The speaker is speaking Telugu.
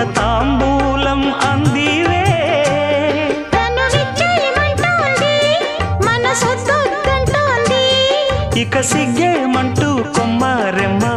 పెదవుల తాంబూలం అందివే. ఇక సిగ్గే